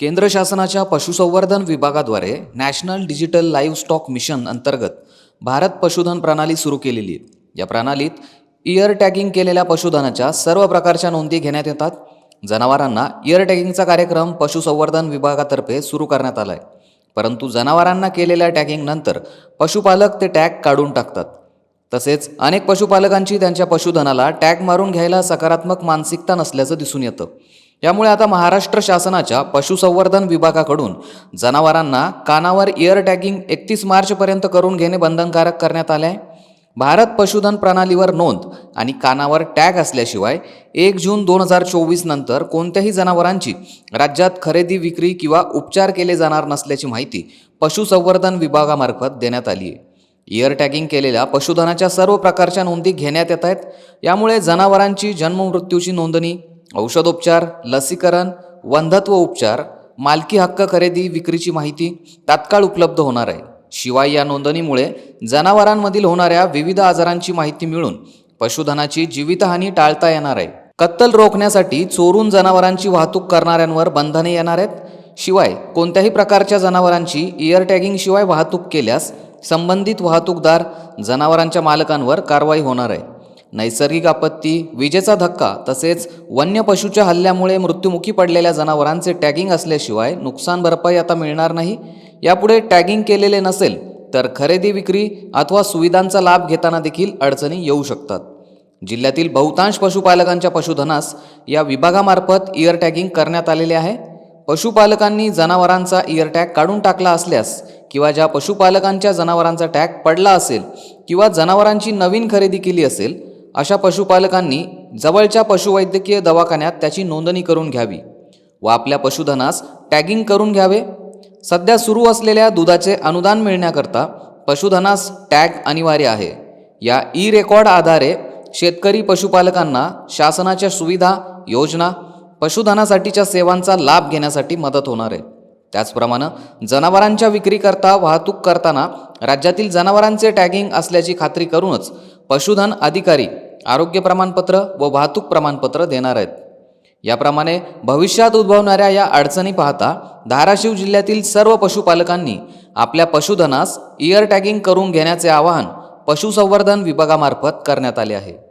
केंद्र शासनाच्या पशुसंवर्धन विभागाद्वारे national digital livestock mission अंतर्गत भारत पशुधन प्रणाली सुरू केलेली आहे. या प्रणालीत इयर टॅगिंग केलेल्या पशुधनाच्या सर्व प्रकारच्या नोंदी घेण्यात येतात. जनावरांना इयर टॅगिंगचा कार्यक्रम पशुसंवर्धन विभागातर्फे सुरू करण्यात आला आहे परंतु जनावरांना केलेल्या टॅगिंगनंतर पशुपालक ते टॅग काढून टाकतात. तसेच अनेक पशुपालकांची त्यांच्या पशुधनाला टॅग मारून घ्यायला सकारात्मक मानसिकता नसल्याचं दिसून येतं. यामुळे आता महाराष्ट्र शासनाच्या पशुसंवर्धन विभागाकडून जनावरांना कानावर इयर टॅगिंग एकतीस मार्चपर्यंत करून घेणे बंधनकारक करण्यात आले आहे. भारत पशुधन प्रणालीवर नोंद आणि कानावर टॅग असल्याशिवाय एक जून दोन हजार चोवीस नंतर कोणत्याही जनावरांची राज्यात खरेदी विक्री किंवा उपचार केले जाणार नसल्याची माहिती पशुसंवर्धन विभागामार्फत देण्यात आली आहे. इयर टॅगिंग केलेल्या पशुधनाच्या सर्व प्रकारच्या नोंदी घेण्यात येत आहेत. यामुळे जनावरांची जन्ममृत्यूची नोंदणी औषधोपचार लसीकरण वंधत्व उपचार मालकी हक्क खरेदी विक्रीची माहिती तात्काळ उपलब्ध होणार आहे. शिवाय या नोंदणीमुळे जनावरांमधील होणाऱ्या विविध आजारांची माहिती मिळून पशुधनाची जीवितहानी टाळता येणार आहे. कत्तल रोखण्यासाठी चोरून जनावरांची वाहतूक करणाऱ्यांवर बंधने येणार आहेत. शिवाय कोणत्याही प्रकारच्या जनावरांची इयर टॅगिंग शिवाय वाहतूक केल्यास संबंधित वाहतूकदार जनावरांच्या मालकांवर कारवाई होणार आहे. नैसर्गिक आपत्ती विजेचा धक्का तसेच वन्य पशूच्या हल्ल्यामुळे मृत्युमुखी पडलेल्या जनावरांचे टॅगिंग असल्याशिवाय नुकसान भरपाई आता मिळणार नाही. यापुढे टॅगिंग केलेले नसेल तर खरेदी विक्री अथवा सुविधांचा लाभ घेताना देखील अडचणी येऊ शकतात. जिल्ह्यातील बहुतांश पशुपालकांच्या पशुधनास या विभागामार्फत इयर टॅगिंग करण्यात आलेले आहे. पशुपालकांनी जनावरांचा इयर टॅग काढून टाकला असल्यास किंवा ज्या पशुपालकांच्या जनावरांचा टॅग पडला असेल किंवा जनावरांची नवीन खरेदी केली असेल अशा पशुपालकांनी जवळच्या पशुवैद्यकीय दवाखान्यात त्याची नोंदणी करून घ्यावी. व आपल्या पशुधनास टॅगिंग करून घ्यावे. सध्या सुरू असलेल्या दुधाचे अनुदान मिळण्याकरता पशुधनास टॅग अनिवार्य आहे. या ई रेकॉर्ड आधारे शेतकरी पशुपालकांना शासनाच्या सुविधा योजना पशुधनासाठीच्या सेवांचा लाभ घेण्यासाठी मदत होणार आहे. त्याचप्रमाणे जनावरांच्या विक्रीकरता वाहतूक करताना राज्यातील जनावरांचे टॅगिंग असल्याची खात्री करूनच पशुधन अधिकारी आरोग्य प्रमाणपत्र व वाहतूक प्रमाणपत्र देणार आहेत. याप्रमाणे भविष्यात उद्भवणाऱ्या या अडचणी पाहता धाराशिव जिल्ह्यातील सर्व पशुपालकांनी आपल्या पशुधनास इयर टॅगिंग करून घेण्याचे आवाहन पशुसंवर्धन विभागामार्फत करण्यात आले आहे.